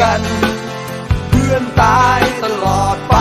กัน เพื่อนตายตลอดไป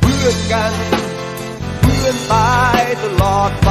เพื่อนกัน เพื่อนตายตลอดไป